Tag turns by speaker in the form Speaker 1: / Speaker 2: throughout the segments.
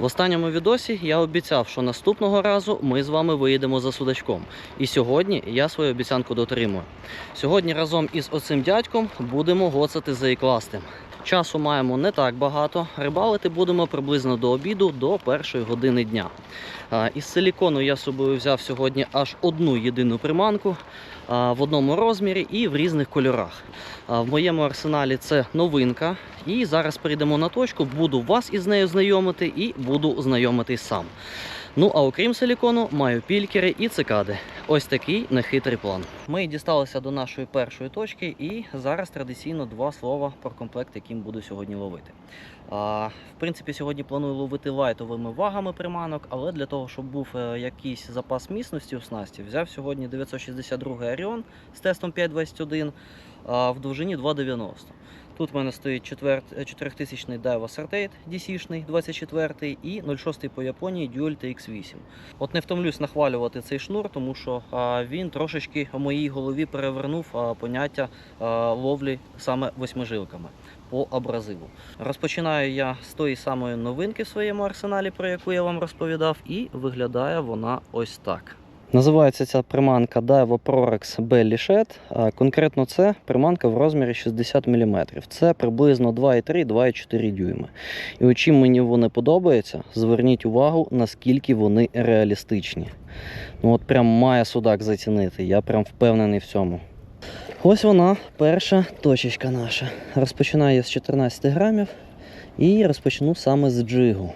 Speaker 1: В останньому відосі я обіцяв, що наступного разу ми з вами виїдемо за судачком. І сьогодні я свою обіцянку дотримую. Сьогодні разом із оцим дядьком будемо гоцати за ікластим. Часу маємо не так багато. Рибалити будемо приблизно до обіду, до першої години дня. Із силікону я собою взяв сьогодні аж одну єдину приманку в одному розмірі і в різних кольорах. В моєму арсеналі це новинка. І зараз перейдемо на точку, буду вас із нею знайомити і буду знайомитись сам. Ну а окрім силікону, маю пількери і цикади. Ось такий нехитрий план. Ми дісталися до нашої першої точки, і зараз традиційно два слова про комплект, яким буду сьогодні ловити. А, в принципі, сьогодні планую ловити лайтовими вагами приманок, але для того, щоб був е, якийсь запас міцності у снасті, взяв сьогодні 962 Arion з тестом 521 а, в довжині 2,90. Тут в мене стоїть 4000 Daiwa Certate DC-шний 24 і 06 по Японії Dual TX8. От не втомлюсь нахвалювати цей шнур, тому що він трошечки в моїй голові перевернув поняття ловлі саме восьмижилками по абразиву. Розпочинаю я з тої самої новинки в своєму арсеналі, про яку я вам розповідав, і виглядає вона ось так. Називається ця приманка Daiwa Prorex Belly Shed. Конкретно це приманка в розмірі 60 мм. Це приблизно 2,3-2,4 дюйми. І от чим мені вони подобаються, зверніть увагу, наскільки вони реалістичні. Ну от прям має судак зацінити, я прям впевнений в цьому. Ось вона, перша точечка наша. Розпочинаю я з 14 грамів і розпочну саме з джигу.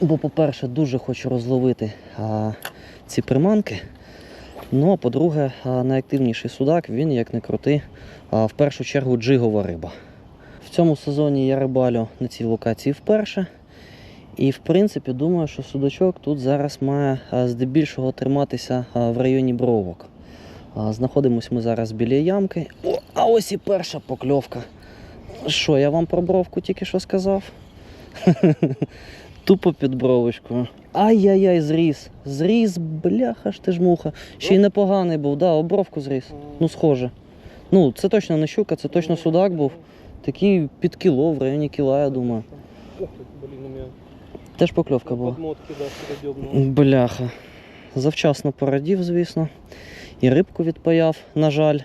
Speaker 1: Бо, по-перше, дуже хочу розловити а, ці приманки. Ну, а по-друге, найактивніший судак, він, як не крути, а, в першу чергу джигова риба. В цьому сезоні я рибалю на цій локації вперше. І, в принципі, думаю, що судачок тут зараз має здебільшого триматися в районі бровок. Знаходимось ми зараз біля ямки. О, а ось і перша покльовка. Що, я вам про бровку тільки що сказав? Тупо під бровочкою. Ай-яй-яй, зріс. Зріс, бляха ж ти ж муха. Ще й непоганий був, да, обровку зріс. Ну, схоже. Ну, це точно не щука, це точно судак був. Такий під кіло, в районі кіла, я думаю. Теж покльовка була. Бляха. Завчасно порадів, звісно. І рибку відпаяв, на жаль.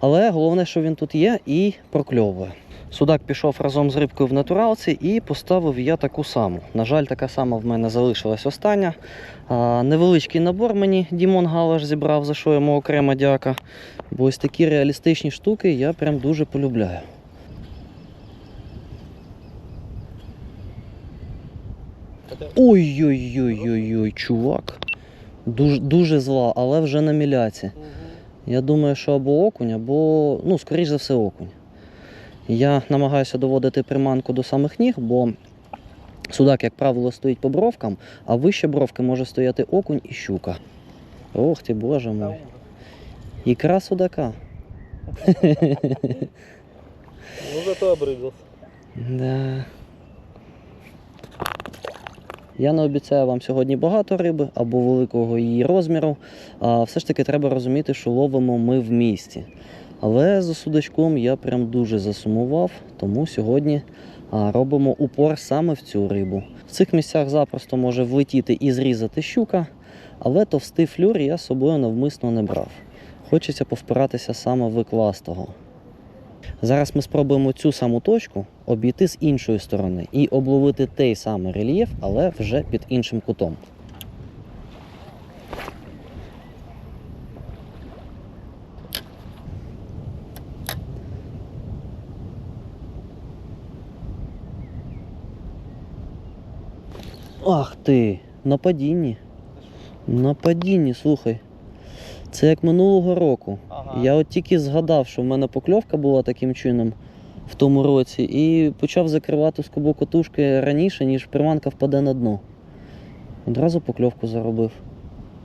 Speaker 1: Але головне, що він тут є і прокльовує. Судак пішов разом з рибкою в натуралці і поставив я таку саму. На жаль, така сама в мене залишилась остання. Невеличкий набор мені Дімон Галаш зібрав, за що йому окрема дяка. Бо ось такі реалістичні штуки я прям дуже полюбляю. Ой-ой-ой-ой-ой, чувак. Дуже, дуже зла, але вже на міляці. Я думаю, що або окунь, або, ну, скоріш за все, окунь. Я намагаюся доводити приманку до самих ніг, бо судак, як правило, стоїть по бровкам, а вище бровки може стояти окунь і щука. Ох ти, боже мой. Ікра судака.
Speaker 2: Ну зато обрызгался.
Speaker 1: Да. Я не обіцяю вам сьогодні багато риби або великого її розміру. А все ж таки треба розуміти, що ловимо ми в місті. Але за судачком я прям дуже засумував, тому сьогодні робимо упор саме в цю рибу. В цих місцях запросто може влетіти і зрізати щука, але товстий флюр я з собою навмисно не брав. Хочеться повпиратися саме в ікластого. Зараз ми спробуємо цю саму точку обійти з іншої сторони і обловити той самий рельєф, але вже під іншим кутом. Ах ти, на падінні. На падінні, слухай. Це як минулого року.
Speaker 2: Ага.
Speaker 1: Я от тільки згадав, що в мене покльовка була таким чином в тому році, і почав закривати скобу котушки раніше, ніж приманка впаде на дно. Одразу покльовку заробив.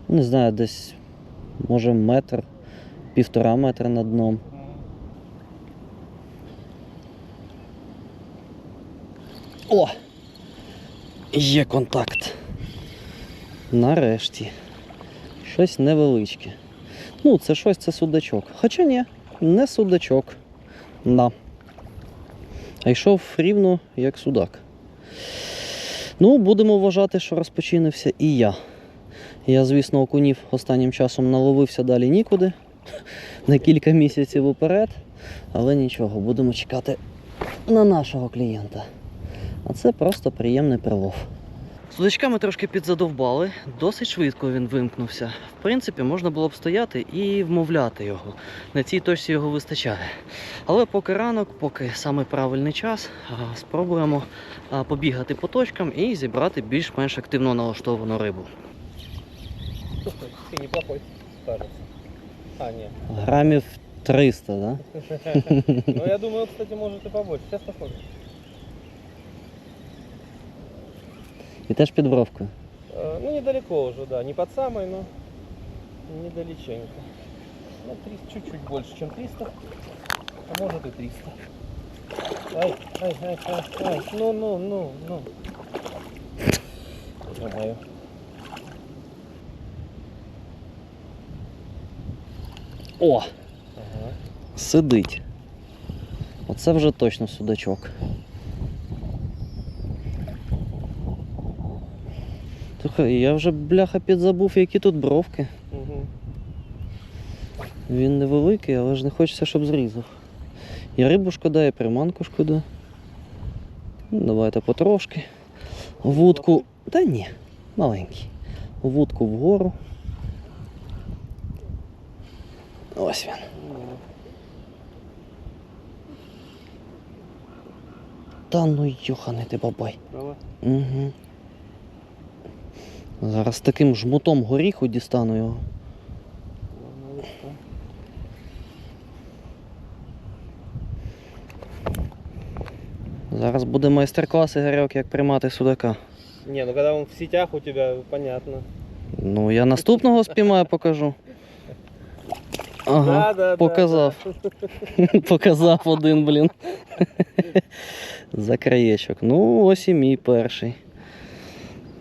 Speaker 1: Не знаю, десь може метр, півтора метра над дном. О! Є контакт. Нарешті. Щось невеличке. Ну, це щось, це судачок. Хоча ні, не судачок. Да. А йшов рівно як судак. Ну, будемо вважати, що розпочинився і я. Я, звісно, окунів останнім часом наловився далі нікуди. На кілька місяців уперед. Але нічого, будемо чекати на нашого клієнта. А це просто приємний прилов. Судачками трошки підзадовбали, досить швидко він вимкнувся. В принципі, можна було б стояти і вмовляти його. На цій точці його вистачає. Але поки ранок, поки саме правильний час, спробуємо побігати по точкам і зібрати більш-менш активно налаштовану рибу.
Speaker 2: Слушай, ты неплохой, кажется. А, нет.
Speaker 1: Грамів 300, да?
Speaker 2: Ну, я думаю, кстати, может и побольше. Сейчас посмотрим.
Speaker 1: І теж під бровкою.
Speaker 2: Э, Ну, недалеко уже, да. Не под самой, но недалеченько. Ну, 300, чуть-чуть больше, чем 300. А может и 300. Ай, ай, ай, ай, ай. Ну, ну, ну, ну. Ё-моё.
Speaker 1: О!
Speaker 2: Ага.
Speaker 1: Сидить. Оце вже точно судачок. Слухай, я вже бляха підзабув, які тут бровки.
Speaker 2: Угу.
Speaker 1: Він невеликий, але ж не хочеться, щоб зрізав. І рибу шкода, і приманку шкода. Ну, Давайте потрошки. Вудку. Та ні, маленький. Вудку вгору. Ось він. Та ну йоханий ти бабай. Угу. Зараз таким жмутом горіху дістану його. Зараз буде майстер-клас Ігорьок, як приймати судака.
Speaker 2: Не, ну когда он в сетях у тебя, понятно.
Speaker 1: Ну, я наступного спіймаю, покажу. Ага,
Speaker 2: да, да,
Speaker 1: показав. показав один, блін. За краєчок. Ну, ось і мій перший.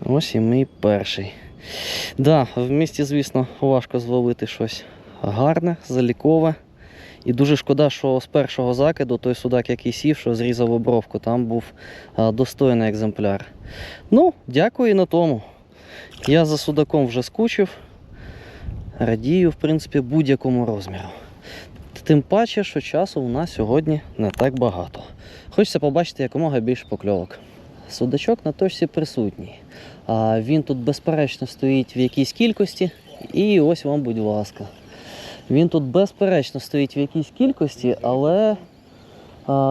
Speaker 1: Ось і мій перший. Да, в місті, звісно, важко зловити щось гарне, залікове. І дуже шкода, що з першого закиду той судак, який сів, що зрізав обровку, там був достойний екземпляр. Ну, дякую і на тому. Я за судаком вже скучив. Радію, в принципі, будь-якому розміру. Тим паче, що часу у нас сьогодні не так багато. Хочеться побачити якомога більше покльовок. Судачок на точці присутній. Він тут безперечно стоїть в якійсь кількості. І ось вам, будь ласка. Він тут безперечно стоїть в якійсь кількості, але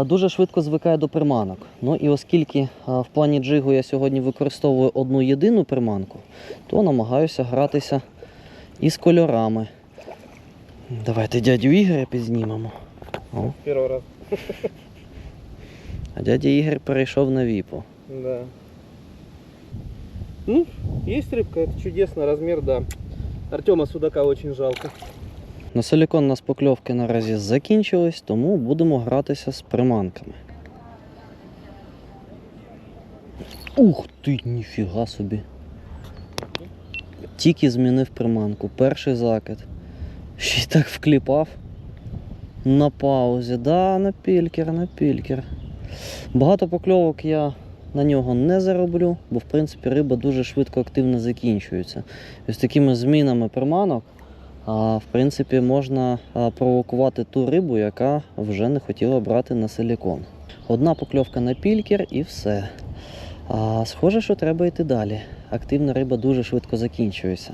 Speaker 1: дуже швидко звикає до приманок. Ну і оскільки в плані джигу я сьогодні використовую одну єдину приманку, то намагаюся гратися із кольорами. Давайте дядю Ігоря підзнімемо. О,
Speaker 2: Первый раз.
Speaker 1: а дядя Ігор перейшов на віпу.
Speaker 2: Да. Ну, есть рыбка, это чудесно, размер, да. Артема Судака очень жалко.
Speaker 1: На силікон у нас покльовки наразі закінчились, тому будемо гратися з приманками. Ух ти, ніфіга собі. Тільки змінив приманку, перший закид. Ще й так вкліпав. На паузі. Да, на пількер, на пількер. Багато покльовок я на нього не зароблю, бо в принципі риба дуже швидко активно закінчується. З такими змінами приманок в принципі, можна провокувати ту рибу, яка вже не хотіла брати на силікон. Одна покльовка на пількер і все. Схоже, що треба йти далі. Активна риба дуже швидко закінчується.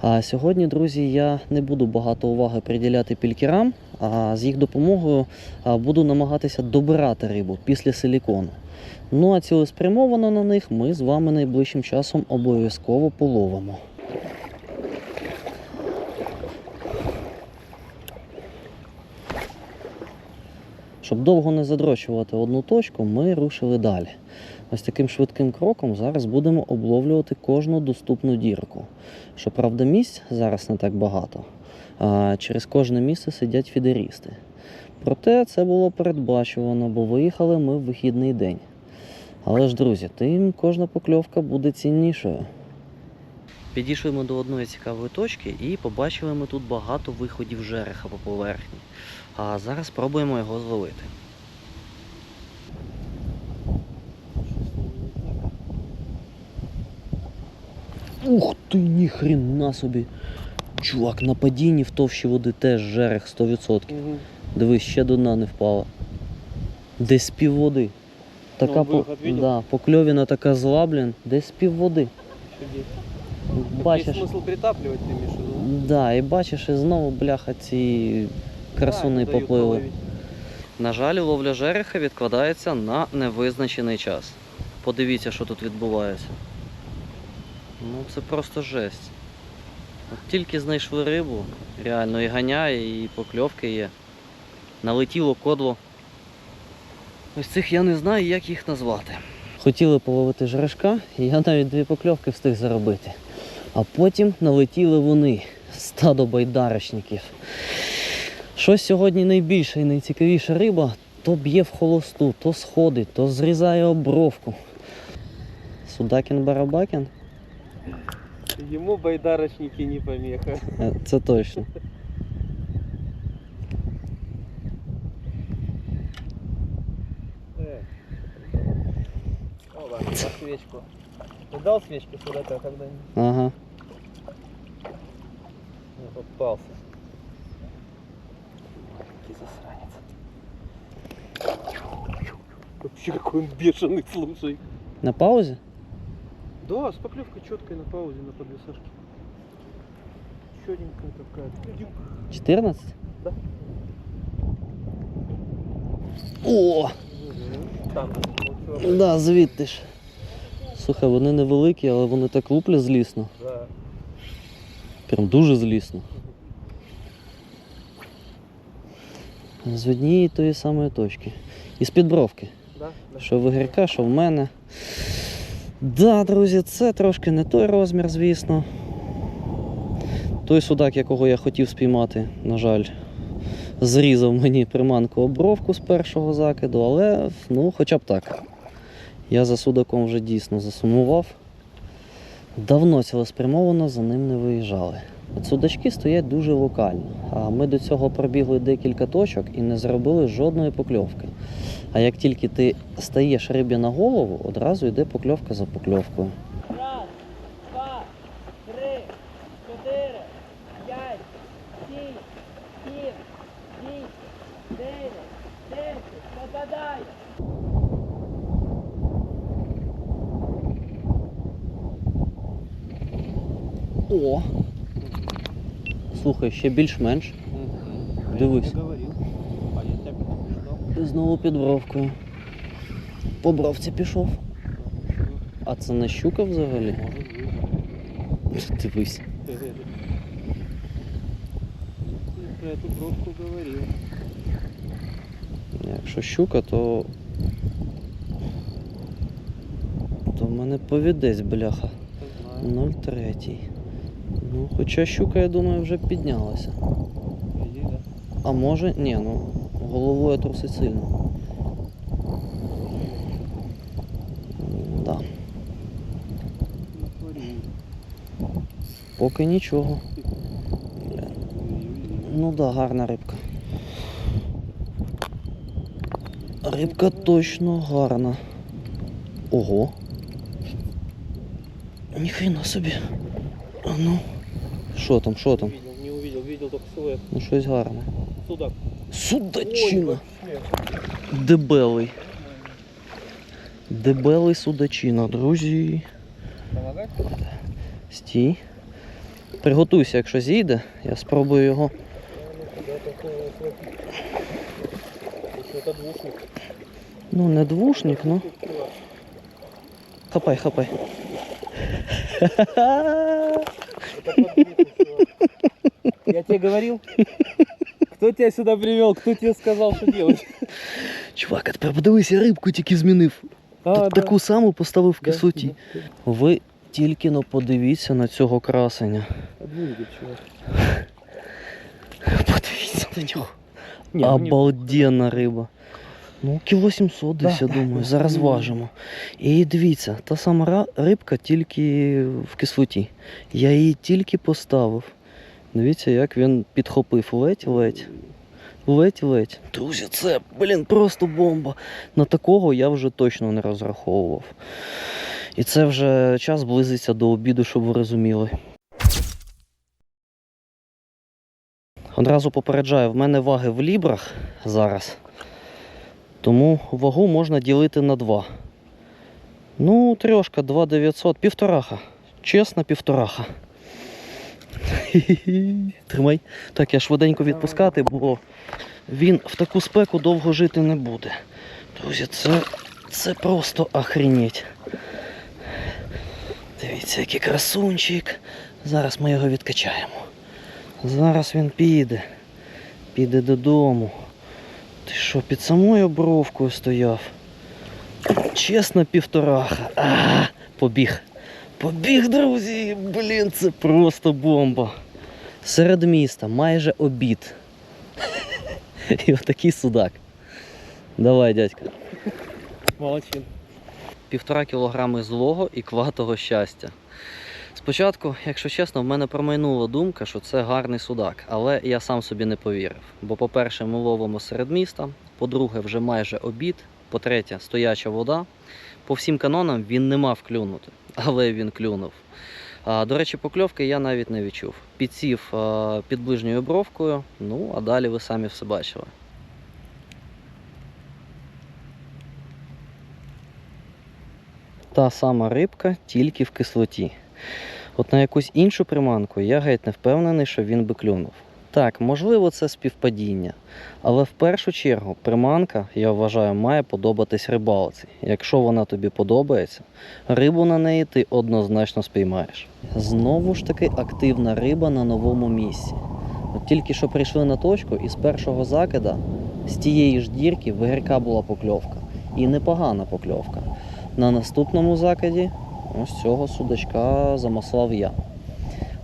Speaker 1: А сьогодні, друзі, я не буду багато уваги приділяти пількерам, а з їх допомогою буду намагатися добирати рибу після силікону. Ну а цілеспрямовано на них ми з вами найближчим часом обов'язково половимо. Щоб довго не задрочувати одну точку, ми рушили далі. Ось таким швидким кроком зараз будемо обловлювати кожну доступну дірку. Щоправда, місць зараз не так багато. А через кожне місце сидять фідерісти. Проте це було передбачувано, бо виїхали ми в вихідний день. Але ж, друзі, тим кожна покльовка буде ціннішою. Підійшли ми до одної цікавої точки і побачили ми тут багато виходів жереха по поверхні. А зараз спробуємо його зловити. Ух ти, ніхрена собі. Чувак, на падінні в товщі води теж жерех 100%.
Speaker 2: Угу.
Speaker 1: Дивись, ще до дна не впала. Десь з пів води. Така
Speaker 2: Ну,
Speaker 1: по... да, покльовіна така зла, блін, десь з пів води. Бачиш.
Speaker 2: Есть смысл притапливать, ты имеешь?
Speaker 1: Да, і бачиш, і знову бляха ці красуни
Speaker 2: Да,
Speaker 1: поплили. На жаль, ловля жереха відкладається на невизначений час. Подивіться, що тут відбувається. Ну це просто жесть. От тільки знайшли рибу, реально і ганяє, і покльовки є. Налетіло кодло. Ось цих я не знаю, як їх назвати. Хотіли половити жерешка, і я навіть дві покльовки встиг заробити. А потім налетіли вони, стадо байдарочників. Щось сьогодні найбільша і найцікавіша риба, то б'є в холосту, то сходить, то зрізає обровку. Судакін барабакін?
Speaker 2: Ему байдарочники не помеха.
Speaker 1: Е, Це точно.
Speaker 2: Свечку. Ты дал свечку судака когда-нибудь?
Speaker 1: Ага.
Speaker 2: Не попался. Какой засранец. Вообще какой он бешеный, слушай.
Speaker 1: На паузі?
Speaker 2: Да, с поклевкой четкой на паузе, на подвесашке. Четенькая такая.
Speaker 1: 14?
Speaker 2: Да.
Speaker 1: О!
Speaker 2: Там,
Speaker 1: Да, звідти ж. Слухай, вони невеликі, але вони так луплять злісно. Прям дуже злісно. З однієї тої самої точки. І з підбровки. Що в Ігорка, що в мене. Да, друзі, це трошки не той розмір, звісно. Той судак, якого я хотів спіймати, на жаль, зрізав мені приманку обровку з першого закиду, але ну, хоча б так. Я за судаком вже дійсно засумував. Давно цілеспрямовано за ним не виїжджали. От судачки стоять дуже локально, а ми до цього пробігли декілька точок і не зробили жодної покльовки. А як тільки ти стаєш рибі на голову, одразу йде покльовка за покльовкою. Слухай, ще більш-менш. Дивись.
Speaker 2: говорил. А я тебя предупреждал.
Speaker 1: І знову під бровкою. По бровці пішов. А це не щука взагалі?
Speaker 2: Может быть.
Speaker 1: Дивись.
Speaker 2: Ты про эту бровку говорил.
Speaker 1: Якщо щука, то. То в мене повідець, бляха.
Speaker 2: Я знаю.
Speaker 1: 0,3. Ну, хоча щука, я думаю, вже піднялася. А може, ні, ну головою трусить сильно. Да. Поки нічого. Ну да, гарна рибка. Рибка точно гарна. Ого. Ніхрена собі. Ну. Що там, що там?
Speaker 2: Не увидел, видел только силуэт.
Speaker 1: Ну щось гарне.
Speaker 2: Судак.
Speaker 1: Судачина. Дебелий. Дебелий судачина, друзі.
Speaker 2: Помогать?
Speaker 1: Стій. Приготуйся, якщо зійде, я спробую його. Ну, не двушник, ну. Хапай, хапай.
Speaker 2: Это подвесный, чувак. Я тебе говорил? Кто тебя сюда привел? Кто тебе сказал, что делать?
Speaker 1: Чувак, а тепер подивися, рибку тільки змінив.
Speaker 2: А,
Speaker 1: Та- Таку саму поставив в
Speaker 2: Да,
Speaker 1: кисоті.
Speaker 2: да.
Speaker 1: Ви тільки но подивіться на цього красення.
Speaker 2: Подвиньте, чувак.
Speaker 1: Подивіться на нього.
Speaker 2: Не, ну не-
Speaker 1: Обалденна риба. Ну, кіло 700 десь,
Speaker 2: Да,
Speaker 1: я думаю. Зараз важимо. І дивіться, та сама рибка тільки в кислоті. Я її тільки поставив. Дивіться, як він підхопив ледь-ледь. Ледь-ледь. Друзі, це, блін, просто бомба. На такого я вже точно не розраховував. І це вже час близиться до обіду, щоб ви розуміли. Одразу попереджаю, в мене ваги в лібрах зараз. Тому вагу можна ділити на два. Ну, трьошка, 2900, півтораха. Чесно, півтораха. Тримай. Так, я швиденько відпускати, бо він в таку спеку довго жити не буде. Друзі, це, це просто охренеть. Дивіться, який красунчик. Зараз ми його відкачаємо. Зараз він піде. Піде додому. Ти що, під самою бровкою стояв? Чесно, півтораха. А, побіг. Побіг, друзі! Блін, це просто бомба. Серед міста, майже обід. І отакий судак. Давай, дядька.
Speaker 2: Молодчин.
Speaker 1: Півтора кілограми злого і кватого щастя. Спочатку, якщо чесно, в мене промайнула думка, що це гарний судак, але я сам собі не повірив. Бо, по-перше, ми ловимо серед міста, по-друге, вже майже обід, по-третє, стояча вода. По всім канонам він не мав клюнути, але він клюнув. А, до речі, покльовки я навіть не відчув. Підсів а, під ближньою бровкою, ну а далі ви самі все бачили. Та сама рибка, тільки в кислоті. От на якусь іншу приманку я геть не впевнений, що він би клюнув. Так, можливо, це співпадіння, але в першу чергу приманка, я вважаю, має подобатись рибалці. Якщо вона тобі подобається, рибу на неї ти однозначно спіймаєш. Знову ж таки активна риба на новому місці. От тільки що прийшли на точку, і з першого закида з тієї ж дірки в гірка була покльовка. І непогана покльовка. На наступному закиді ось цього судачка замаслав я.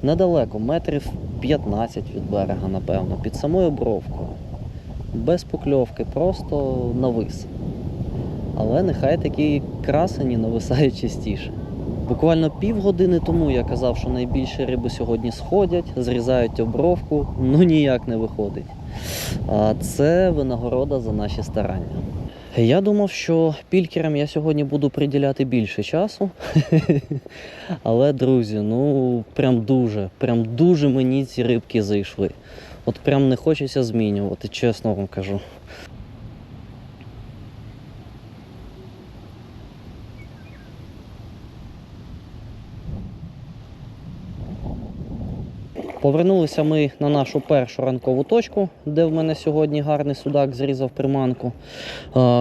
Speaker 1: Недалеко, метрів 15 від берега, напевно, під самою бровкою. Без покльовки, просто навис. Але нехай такі красені нависають частіше. Буквально півгодини тому я казав, що найбільше риби сьогодні сходять, зрізають обровку, ну ніяк не виходить. А це винагорода за наші старання. Я думав, що пількерам я сьогодні буду приділяти більше часу. Але, друзі, ну прям дуже, прям дуже мені ці рибки зайшли. От прям не хочеться змінювати, чесно вам кажу. Повернулися ми на нашу першу ранкову точку, де в мене сьогодні гарний судак зрізав приманку.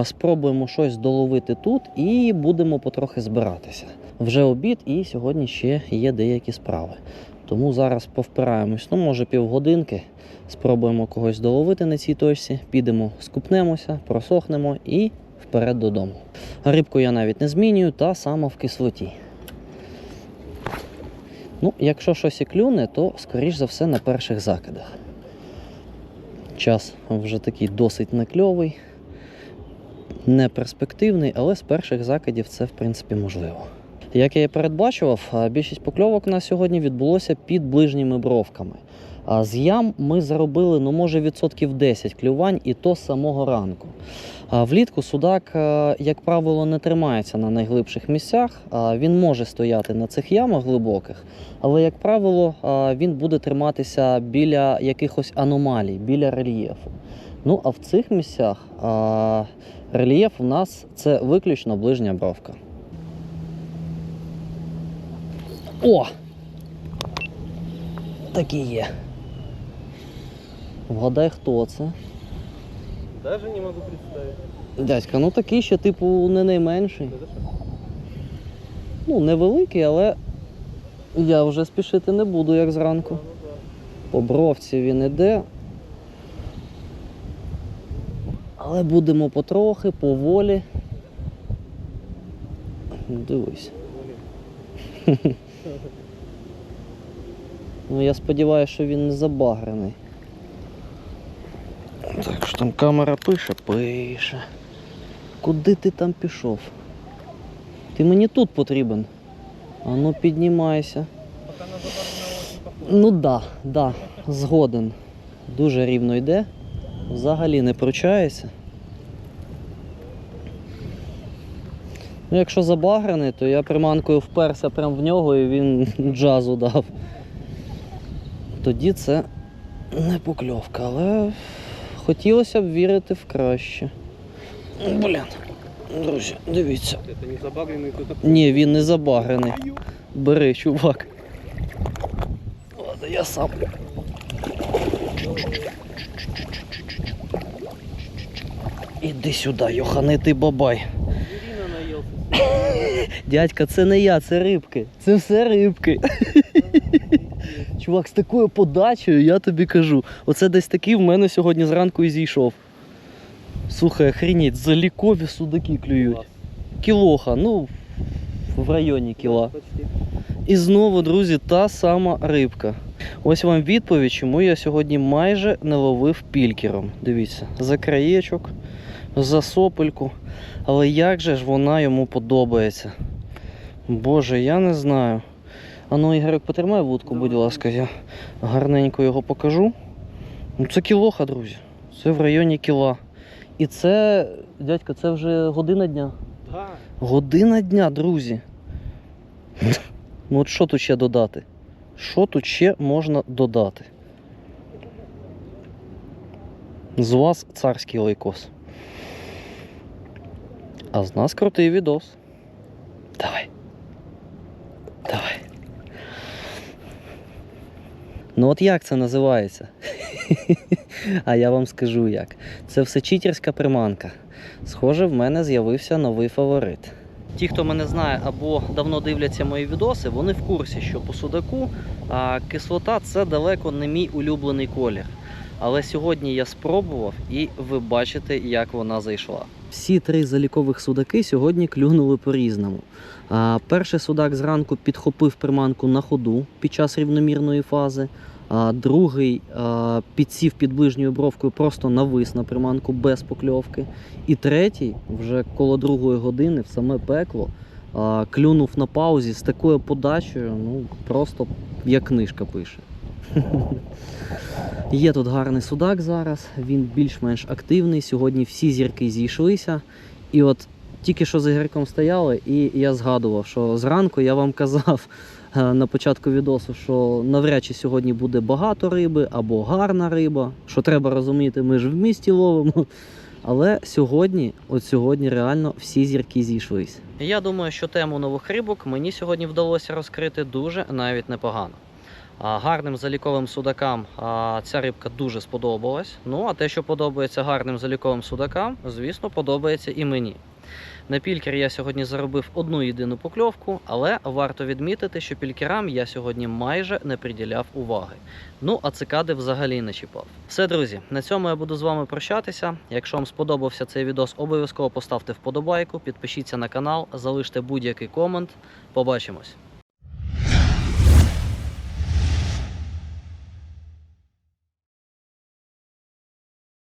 Speaker 1: Спробуємо щось доловити тут і будемо потрохи збиратися. Вже обід, і сьогодні ще є деякі справи. Тому зараз повпираємось, ну може півгодинки. Спробуємо когось доловити на цій точці, підемо, скупнемося, просохнемо і вперед додому. Рибку я навіть не змінюю, та сама в кислоті. Ну, якщо щось і клюне, то скоріш за все на перших закидах. Час вже такий досить некльовий, не перспективний, але з перших закидів це в принципі можливо. Як я і передбачував, більшість покльовок у нас сьогодні відбулося під ближніми бровками. А з ям ми заробили, ну може, відсотків 10 клювань, і то з самого ранку. А влітку судак, е, як правило, не тримається на найглибших місцях. а Він може стояти на цих ямах глибоких, але, як правило, він буде триматися біля якихось аномалій, біля рельєфу. Ну а в цих місцях е, рельєф у нас це виключно ближня бровка. О! Так і є. Вгадай, хто це?
Speaker 2: Даже не могу представить.
Speaker 1: Дядька, ну такий ще, типу, не найменший. Ну, невеликий, але я вже спішити не буду, як зранку.
Speaker 2: Ну.
Speaker 1: По бровці він іде. Але будемо потрохи, поволі. Дивись. Ну я сподіваюся, що він не забагрений. Що там камера пише? Пише. Куди ти там пішов? Ти мені тут потрібен. А ну піднімайся. Ну да, да, згоден. Дуже рівно йде. Взагалі не пручається. Ну, якщо забаграний, то я приманкою вперся прямо в нього і він джазу дав. Тоді це не покльовка, але хотілося б вірити в краще. Блін, друзі, дивіться.
Speaker 2: Это не забагренный кто-то.
Speaker 1: Ні, він не забагрений. Бери, чувак. Ладно, я сам. Іди сюди, йоханитий бабай. Дядька, це не я, це рибки. Це все рибки. Чувак, з такою подачею я тобі кажу. Оце десь такий в мене сьогодні зранку і зійшов. Слухай, охренеть, залікові судаки клюють. Кілоха, ну в районі кіла. І знову, друзі, та сама рибка. Ось вам відповідь, чому я сьогодні майже не ловив пількером. Дивіться, за краєчок, за сопельку. Але як же ж вона йому подобається? Боже, я не знаю. Ану, Ігорик, потримай вудку, будь ласка, я гарненько його покажу. Ну, це кілоха, друзі. Це в районі кіла. І це, дядька, це вже година дня.
Speaker 2: Да.
Speaker 1: Година дня, друзі. Ну от що тут ще додати? Що тут ще можна додати? З вас царський лайкос. А з нас крутий відос. Давай. Ну от як це називається? А я вам скажу як. Це все читерська приманка. Схоже, в мене з'явився новий фаворит. Ті, хто мене знає або давно дивляться мої відоси, вони в курсі, що по судаку а, кислота це далеко не мій улюблений колір. Але сьогодні я спробував і ви бачите, як вона зайшла. Всі три залікових судаки сьогодні клюнули по-різному. Перший судак зранку підхопив приманку на ходу під час рівномірної фази. А другий підсів під ближньою бровкою, просто навис на приманку без покльовки. І третій, вже коло другої години, в саме пекло, клюнув на паузі з такою подачею, ну просто як книжка пише. Є тут гарний судак зараз, він більш-менш активний. Сьогодні всі зірки зійшлися. І от тільки що з Ігорком стояли, і я згадував, що зранку я вам казав е, на початку відосу, що навряд чи сьогодні буде багато риби або гарна риба. Що треба розуміти, ми ж в місті ловимо. Але сьогодні, от сьогодні, реально всі зірки зійшлись. Я думаю, що тему нових рибок мені сьогодні вдалося розкрити дуже навіть непогано. Гарним заліковим судакам ця рибка дуже сподобалась. Ну а те, що подобається гарним заліковим судакам, звісно, подобається і мені. На пількер я сьогодні заробив одну єдину покльовку, але варто відмітити, що пількерам я сьогодні майже не приділяв уваги. Ну а цикади взагалі не чіпав. Все, друзі, на цьому я буду з вами прощатися. Якщо вам сподобався цей відос, обов'язково поставте вподобайку, підпишіться на канал, залиште будь-який комент. Побачимось!